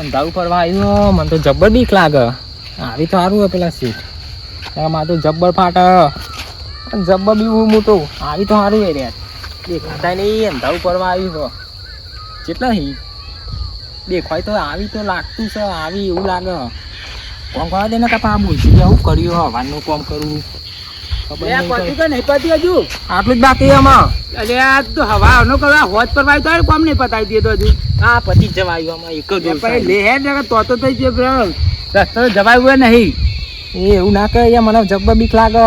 અંધારું ફરવા આવ્યો મને તો જબ્બર બીક લાગે. આવી તો સારું હે પેલા સીટ. મારે તો જબ્બર ફાટે જબ્બર બી હું મોટું. આવી તો સારું હે રે દેખાતા નહીં, અંધારું ફરવા આવ્યું તો કેટલા હી? દેખાય તો આવી તો લાગતું છે, આવી એવું લાગે. કોમ કરવા દે ને કાપા આ બોલતી આવું કર્યું હવાનું કોમ કરવું આટલું જ બાકી આમાં? અરે આ તો હવા નો કરવા હોજ પર વાય તો કોમ નહીં પતાવી દે હજુ. આ પતિ જ આમાં એક જ એ ઓર પછી સાઈડ. લે હે ને તો તો થઈ ગયો બ્રો રસ્તો જવાય હોય નહીં. એ એવું ના કહે મને જબ્બર બીક લાગે.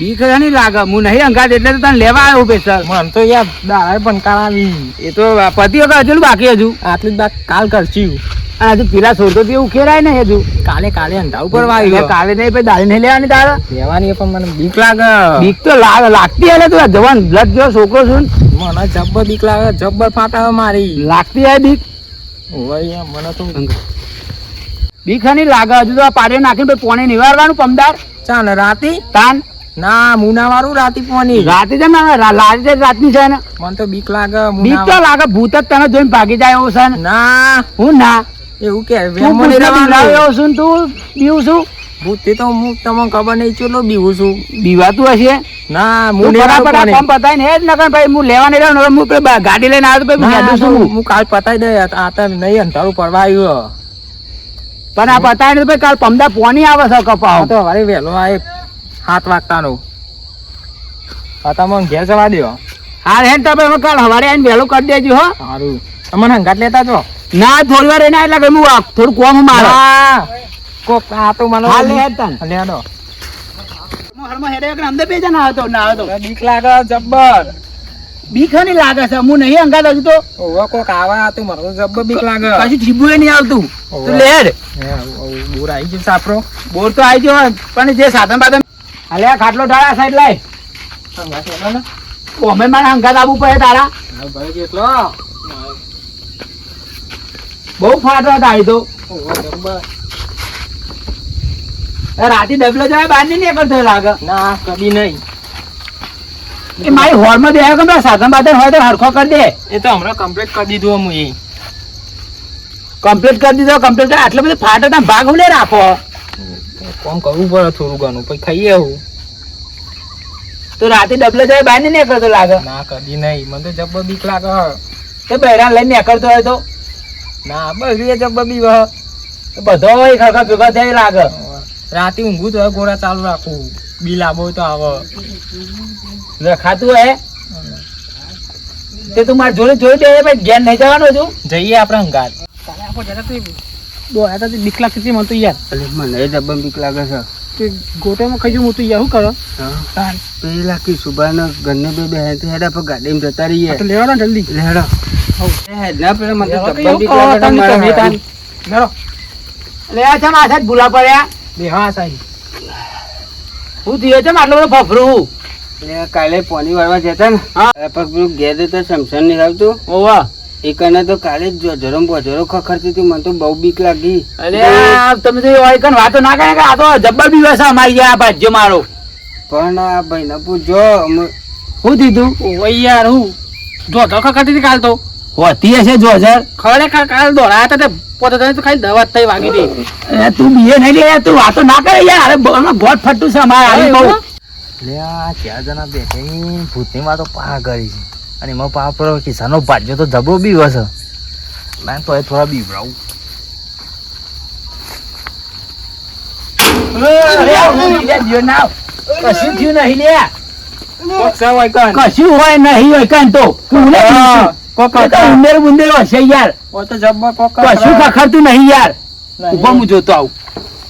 બીક નહીં લાગે હું નહીં અંગાત એટલે તો તને લેવા આવ્યો સ્પેશિયલ મને તો યાર દાળ પણ કાળાવી એ તો પતિ વગર હજુ બાકી હજુ? આટલું જ બાક કાલ કરશું. અને હજુ પેલા છોડતો તો ખેરાય ને હજુ. કાલે કાલે અંધા પર વાગ્યો કાલે નહીં પછી દાડી નહીં લેવાની તારે? લેવાની પણ મને બીક લાગે. બીક તો લાગે લાગતી હે તું જવાન બ્લડ જેવો છોકરો છું મને જબ્બર બીક લાગે. જબ્બર ફાટા મારી. લાગતી હે બીક? ઓય મને તો બીક નહીં લાગે. હજુ તો આ પાડે નાખીને પોણે નિવારવાનું પમદાર. ચાલ રાતી? તાન? ના મુના વાળું રાતી પોની રાતે છે ને રાત રાતની છે ને. મને તો બીક લાગે બીક તો લાગે. ભૂત જ તને જોઈને ભાગી જાય એવું છે ના. હું ના? એવું કે રહેવાનું. છું તું? બીવું છું? ભૂતથી તો હું તમને ખબર નહીં ચેલો બીવું છું? બીવાતું હશે? ના હું બરાબર આ કામ પતાવીને હેડ નકર ભાઈ હું લેવા નહીં રહ્યો હું ગાડી લઈને આવ્યો તો ભાઈ હું છું. હું. કાલ પતાઈ દે આ તો નહીં અંધારું પડવા આવ્યો. પણ આ પતાય નહીં ભાઈ કાલ પમદા પોની આવે છે કપાવ. તો હવે વહેલો આ એક સાત વાગતાનો. પતામાં ઘેર જવા દો હા હેન તો ભાઈ કાલ સવારે આવીને વહેલું કરી દેજો હો. સારું. તમને હંગાટ લેતા જો. ના થોડી વાર એના એટલે હું થોડું કોમ મારા. કોક આ તો મને હાલ લે હેડ. તન લેડો અંદર બે જણા હતો ના હતો બીક લાગે જબ્બર. બીક નહીં લાગે છે હું નહીં અંગાત હજુ તો. ઓવા કોક આવા તો જબ્બર બીક લાગે. કશું જીબુએ નહીં આવતું. લે હેડ. બોર આવી ગયો સાપરો બોર તો આવી ગયો પણ જે સાધન બાધન હાલે ખાટલો ઢાળા સાઈડ લાય. અમે મારા અંગાત આવવું પડે તારા. ભાઈ બહુ ફાટો હતા આવી તો. રાતે ડબલો જાય બહાર નહીં નીકળતો લાગે. ના કદી નહીં. એ મારી હોલમાં દેવા કે સાધન બાધન હોય તો હરખો કરી દે. એ તો હમણાં કમ્પ્લીટ કરી દીધું હું એ. કમ્પ્લીટ કરી દીધો કમ્પ્લીટ આટલો બધો ફાટો તમે ભાગ હું રાખો. કોમ કરવું પડે થોડું ઘણું પછી ખાઈએ આવું. તો રાતે ડબલો જાય બહાર નહીં નીકળતો લાગે. ના કદી નહીં. મને તો જબ્બર બીક લાગે. તે બહેરા લઈને નીકળતો હોય તો. ના બસ રે જબ્બર બી વહ. બધો હોય ખરખર ભેગા થાય લાગે. રાતે ઊંઘું તો ગોળા ચાલુ રાખું. બિલ આવો તો આવે. લખાતું હે? તે તું મારે જોડે જોઈ દે ભાઈ ઘેર નહીં જવાનું હજુ? જઈએ આપણે હંગાત દોયા તો બીક લાગતી હતી મને તો યાર મને ડબ્બા બીક લાગે છે. તે ગોટામાં ખાઈ જવું તો યાર કરો પેલા કે સુબાનો ઘરને બે બે હેડ હેડા પર ગાડીમાં જતા રહીએ. તો લેવાના જલ્દી. લેડો હેડ ના પેલા મને. હાથ. મેળો લે આ છે માથા ભૂલા પડ્યા. બે હા સાહેબ. હું થયો છે આટલો બધો ફફરું કાલે પોની વાળવા જતા ને. હા. પગ પેલું ઘેર તો સમસન નહીં આવતું. ઓવા. એકને તો કાલે જ જરમ બોજરો ખખડતી હતી મને તો બહુ બીક લાગી. અરે તમે તો હોય કન વાતો ના કરે કે આ તો જબ્બર બી વેસા મારી ગયા આ ભાજ્ય મારો. પણ આ ભાઈને પૂછજો અમે- શું દીધું? ઓય યાર હું જો તો ખખડતી હતી કાલ તો. હોતી હશે જો હજાર. ખરેખર કાલ દોડાયા હતા તે પોતે તને તો ખાલી દવા થઈ વાગી દે અરે તું બીએ નહીં લે તું વાતો ના કરે યાર અરે ગોટ ફટતું છે અમારે આવી બહુ. લે આ ચાર જણા બેઠે ભૂતની વાતો પા કરી છે. અને એમાં પાપડો કિસાનો ભાજ્યો તો જબરો બી વસ મેં તો એ થોડા બીવડાવું. કશું થયું નહીં લે કશું હોય હોય તો. ઉંદેર બુંદેર હશે યાર. ઓ તો જબ્બર કોક કશું ખખડતું નહીં યાર. ઊભો હું જોતો આવું.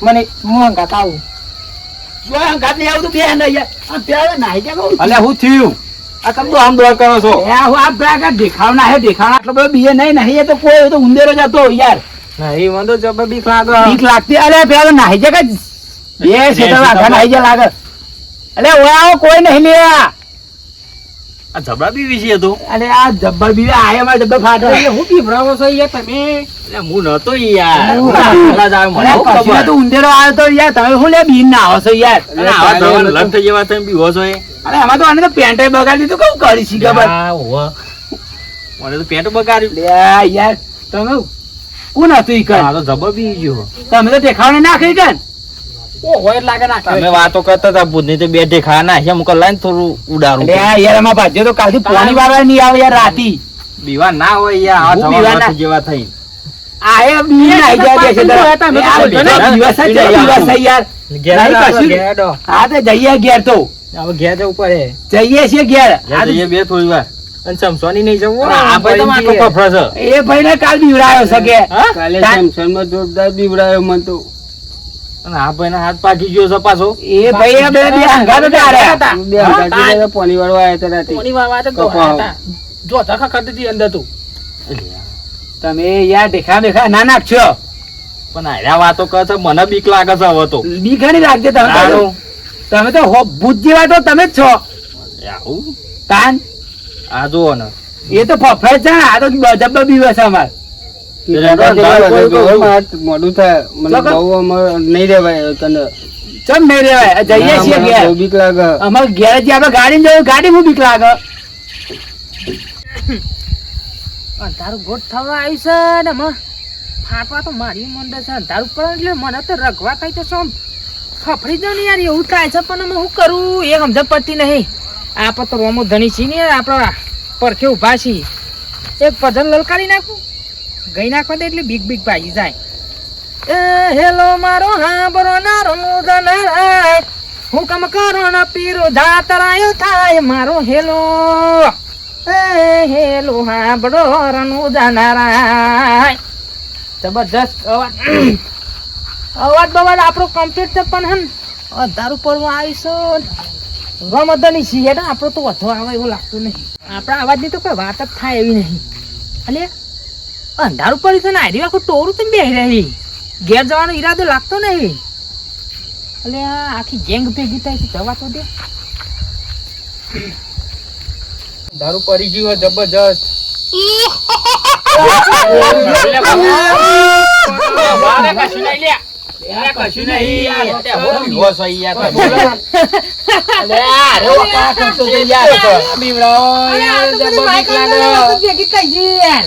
મને આવું. જો નહીં બે નહીં યાર. અલે હું થયું? આ તમે તો આમ દોડ કરો છો. એ હું આ પેલા દેખાવના હે દેખાવના આટલો બધો બીએ નહીં નહીં એ તો કોઈ એ તો ઉંદેરો જ યાર. નહીં મને તો બીક લાગે. બીક લાગતી અરે પેલા નાહી જાય બે શેતર વાઘા નાહી જાય લાગે. અરે ઓય કોઈ નહીં લે આ. જબરા બી વિશે હતો અરે આ જબ્બર બી આયા મારે જબ્બર ફાટો. હું બીવડાવો છો યાર તમે? એટલે હું નતો યાર. હું પેલા જ મને શું ખબર? તો ઉંદેરો આવ્યો તો યાર તમે શું લે બીન ના આવો છો યાર. આવા તમે બીવો છો એ. અરે આમાં તો આને તો પેન્ટ બગાડી દીધું. કેવું કરી છી ખબર? મને તો પેન્ટ બગાડ્યું. લે યાર તમે કોણ હતું ઈ? આ તો જબર બી ગયો. તમે તો દેખાવને નાખી કણ ઓ હોય લાગે ના તમે વાતો કરતા હતા ભૂતની તો બે ઠેખા ના છે. મુકલ લાઈન થોડું ઉડાડું યાર આમાં ભાજ્યો તો કાલથી પાણી વાળવા નહીં આવે યાર રાતી. બીવા ના હોય યાર. હું આ બીવા જેવા થઈ. આ બી નાઈ જાય છે તમે યાર ઘેર. હા તો જઈએ ઘેર તો. હવે ઘેર જવું પડે. જઈએ છીએ ઘેર. જઈએ બે થોડી વાર. અને ચમચોની નહીં જવું આ ભાઈ ભાઈ તમારો કફરો છે. એ ભાઈ કાલ બીવડાયો છે કે. કાલે તાન- સેમસંગમાં જોરદાર બીવડાયો મને તો. અને આ ભાઈ હાથ પાકી ગયો છે પાછો. એ ભાઈ એ બે બે હંગાતો તારે બે હંગાથી પોની વાળવા આવ્યા હતા રાતે. કોની વાર વાત જ કપાવ. ગોળા હતા. જો ધક્કા કરતી અંદર તું. તમે યાર દેખા દેખા ના નાખશો. પણ આર્યા વાતો કરે છે મને બીક લાગે છે હવે તો. બીખાની લાગજે તમે. તમે તો હો- ભૂત જેવા તો તમે જ છો. આવું? તાન આ જુઓ ને. એ તો ફફડે છે આ તો જબ્બર બીવે અમાર. મોડું થાય. મને બહુ અમારે નહીં રેવાય તને. ચમ નહીં રેવાય? જઈએ છીએ ઘેર. બીક લાગે. અમારે ઘેર જે આપણે ગાડી જવું ગાડી માં બીક લાગે. અંધારું ગોટ થવા આવ્યું છે ને ફાટવા તો મારી મંડે છે અંધારું પડે એટલે મને તો રગવા થાય તો શું ફફડી જાઉં ને યાર, એવું થાય છે, પણ અમે શું કરું? એ સમજ પડતી નહીં આપણે તો રોમો ધણી છીએ ને આપણા પરખે ઊભા છીએ. એક ભજન લલકારી નાખું? ગઈ નાખવા દે એટલે બીક બીક ભાગી જાય. એ હેલો, મારો હાંભરો નારો નું હું કમ કરો ના પીરો ધાતરાયો થાય મારો હેલો. એ હેલો હાંભળો રનુ જનારાય જબરજસ્ત અવાજ. અવાજ બવાજ આપણો કમ્પ્લીટ છે પણ હન અધારું પડવા આવીશું રમતની છીએ ને આપણો તો વધુ આવે એવું લાગતું નહીં. આપણા અવાજની તો કોઈ વાત જ થાય એવી નહીં. અલે અંધારું પડ્યું છે ને આરી આખું ટોરું તો બે રહી. ઘેર જવાનો ઈરાદો લાગતો નહીં. અલે આ આખી ગેંગ ભેગી થાય છે જવા તો દે. દારૂ પડી ગયું હોય જબરજસ્ત અરે આ તો બધી માઇક અંગલ તો ભેગી થઈ ગઈ યાર.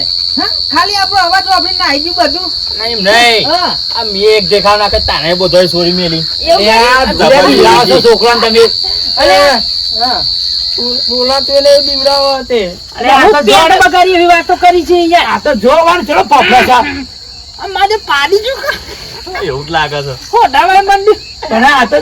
ખાલી આપણો અવાજ વાપરીને આવી બધું. નહીં નહીં. આ મેં એક દેખાવ નાખે તારે બધો સોરી મેલી. એવું એ આ કરી? ઘરે બીવડાવો છો છોકરાને તમે. અરે. બીવડાવો તે. અરે આ તો પેટ બગાડી એવી વાતો કરી છે યાર. આ તો ચલો આ મારે પાડી જો. એવું જ લાગે છે. હોટા વાળા મંડી પણ આ તો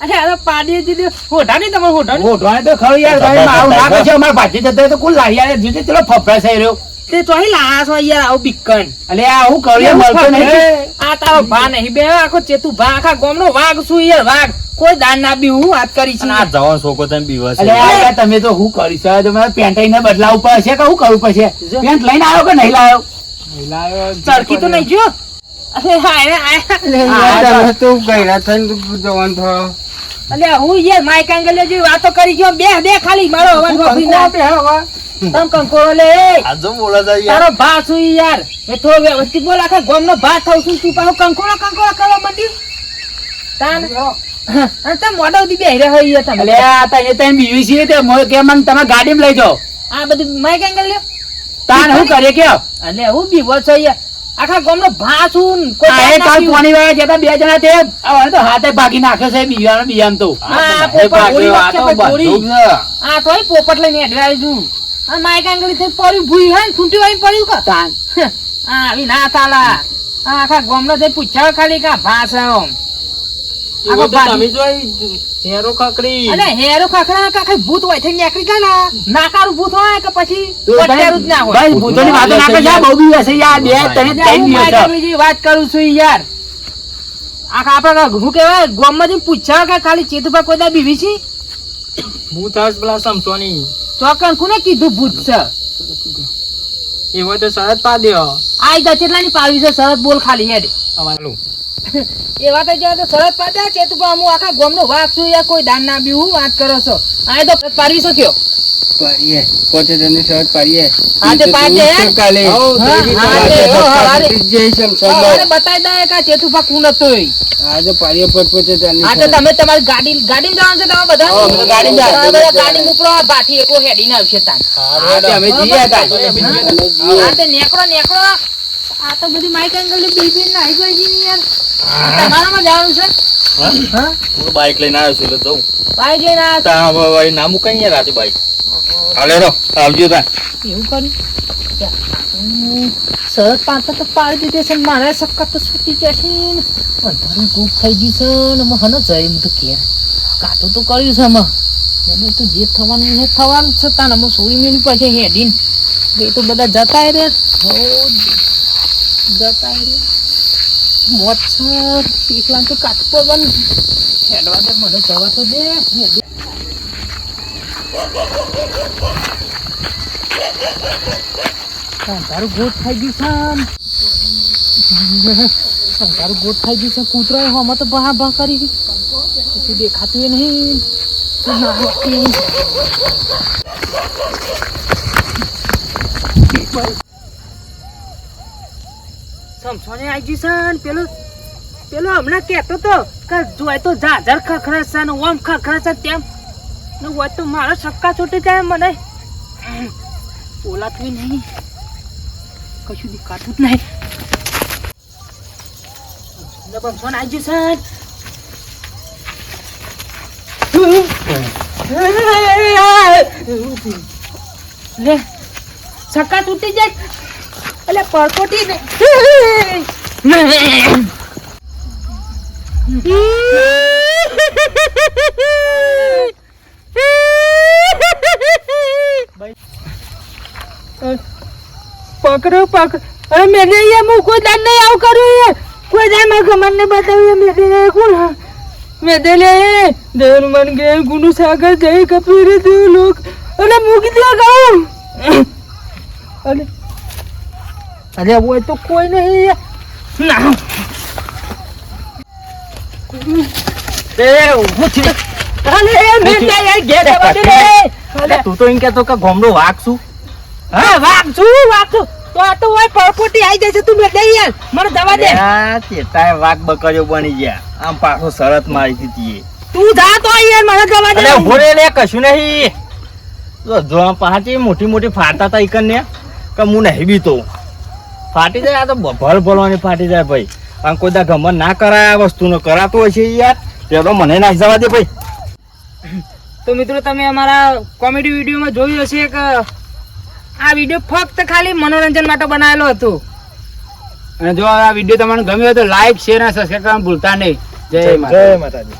અરે આ તો પાડી દીધી હોટા નહીં તમારે નહીં? ઓઢવાને તો ખરું યાર તમે આવું ના કરશો અમાર ભાજી જતા તો કુલ લાવી યાર જીજે ચલો ફફડે છે રહ્યો. તે ચોહી લાયા છો યાર આવું બિકન અલે આ હું કરું યાર મળતો નહીં. આ તારો ભા નહીં. બે આખો ચેતુ ભા આખા ગામનો વાઘ છું યાર વાઘ. કોઈ દાન ના બી હું વાત કરી છે. આ જવાન છોકરો તમે બીવસ અલે તમે તો હું કરી છે? તમે પેન્ટ ને બદલાવ પડશે કે હું કરવું પડશે પેન્ટ લઈને આવ્યો કે નહીં લાવ્યો? ચરખી તો નહીં જો. તમે ગાડીમાં લઈ જાઓ. આ બધું માઇક એંગલ લ્યો. તાન હું કરે કે? અને હું બીવો છે આખા ગામનો ભા છું કોઈ કાલ પાણી વાળા જતા બે જણા તે આ તો હાથે ભાગી નાખે છે બીજાનો બીજામ તો. આ તો પોપટ લઈને આવી છું. આ માઈક આંગળી થઈ પડ્યું ભૂઈ ને છૂટી વાળી પડ્યું કા તાન આવી ના તાલા આખા ગામનો જઈ પૂછ્યા ખાલી કા ભા હેરો ખકડી અરે હેરો ખાખરા કાંઈ ભૂત હોય થઈ નીકળી ગયા ના નાકારું ભૂત હોય કે પછી તું જ ના હોય. ભાઈ ભૂતોની વાતો ના કરજે, બહુ બી હશે યાર બે તને ત્રણ દિવસ વાત કરું છું યાર. આખા આપડે હું કેવાય ગામમાં જઈને પૂછ્યા કે ખાલી ચેતુભા કોઈ દા બીવી છે? ભૂત હસ પેલા સમસોની. ચોકન કોને કીધું ભૂત છે? એવો તો શરત પા આઈ જા કેટલાની પાવી છે? શરત બોલ ખાલી હેડ. અમારું એવા તો જેવા તો શરત પાડ્યા ચેતુભા હું આખા ગામનો વાઘ છું યાર કોઈ દાન ના બીવું વાત કરો છો? આ તો શરત પાડવી શક્યો પાડીએ પોતે તને સહજ પાડીએ. હા, તે કાલે હા, હા, તે, હો, હવારે. જય સમસંગ અરે બતાવી દે કે ચેતુભા કોણ હતો આજે પાડીએ પોત પોતે તને હા તમે તમારી ગાડી ગાડીમાં જવાનું છે તમે બધા? ગાડીમાં આ એકલો હેડીને આવશે તાન. અમે જઈએ હતા હા તે આ તો બધી માઇક એંગલની બિલ બિલ નાઈ ગઈ છે યાર. તમારામાં જવાનું છે? હા? હું? બાઈક લઈને આવ્યો છું એટલે જઉં. બાઈક લઈને આવ્યા તા હવે હવે ના મુકાઈ યાર રાતે બાઈક હાલે રો આવજો તા એવું કર્યું? હમ, શરત તો પાડી દીધી છે મારા સક્કા તો છૂટી જશે અંધારું ગુપ થઈ ગયું છે ને હું હનો જઈ હું તો ઘેર કાતું તો કર્યું છે અમે એને તો જે થવાનું છે થવાનું છે તાને. સોળી મિનિટ પછી હેડીન. એ તો બધા જતા રે હો જતા રે. મોત છે એકલા તો કાતું પડવાનું હેડવા દે, મને જવા તો દે. તારું ગોટ થઈ ગયું છે તારું ગોટ થઈ તો ભા ભા કરી પછી દેખાતું નહીં. સમસોને આવી છે પેલું પેલો હમણાં કહેતો તો કે જોય તો જાજર ખખરા છે ને ઓમ ખખરા છે તેમ. ને હોય તો મારા સક્કા છૂટી જાય મને. ઓલાતું નહીં. કશું દેખાતું જ નહીં. ને પણ ફોન આવી જશે લે. સક્કા તૂટી જાય. એટલે પડકોટી ને પકડો પકડો. અરે, મેં યાર હું કોઈ દાન નહીં આવું કરું યાર કોઈ દાનમાં ગમન ને બતાવ્યું મેં દે કોણ મેં દે લે દેવ મન ગેર ગુરુ સાગર જય કપીર દેવ લોક અને મૂકી દે, ગાઉં. અરે અરે હોય તો કોઈ નહીં ના. તું તો એમ કે ગોમડો વાઘ છું. હા વાગ છું વાગ છું. તો આ તો પડકોટી આવી જાય છે તું મેં યાર મને દવા દે. આ ચેતાએ વાઘ બકરીઓ બની ગયા. આમ પાછો શરત મારી દીધી તું જા તો યાર મને દવા દે. અરે લે કશું નહીં. જો જો પાછી મોટી મોટી ફાટતા હતા ઈકન ને કે હું નહીં બીતો ફાટી જાય આ તો ભર ભરવાની ફાટી જાય ભાઈ. કારણ કોઈ દા ગમન ના કરાય આ વસ્તુનો કરાતો હોય છે યાર. તે તો મને નાખી જવા દે ભાઈ. તો મિત્રો તમે અમારા કોમેડી વિડીયોમાં જોયું હશે કે આ વીડિયો ફક્ત ખાલી મનોરંજન માટે બનાવેલો હતો. અને જો આ વીડિયો તમને ગમ્યો હોય તો લાઈક શેર અને સબસ્ક્રાઈબ કરવાનું ભૂલતા નહીં. જય માતા જય માતાજી.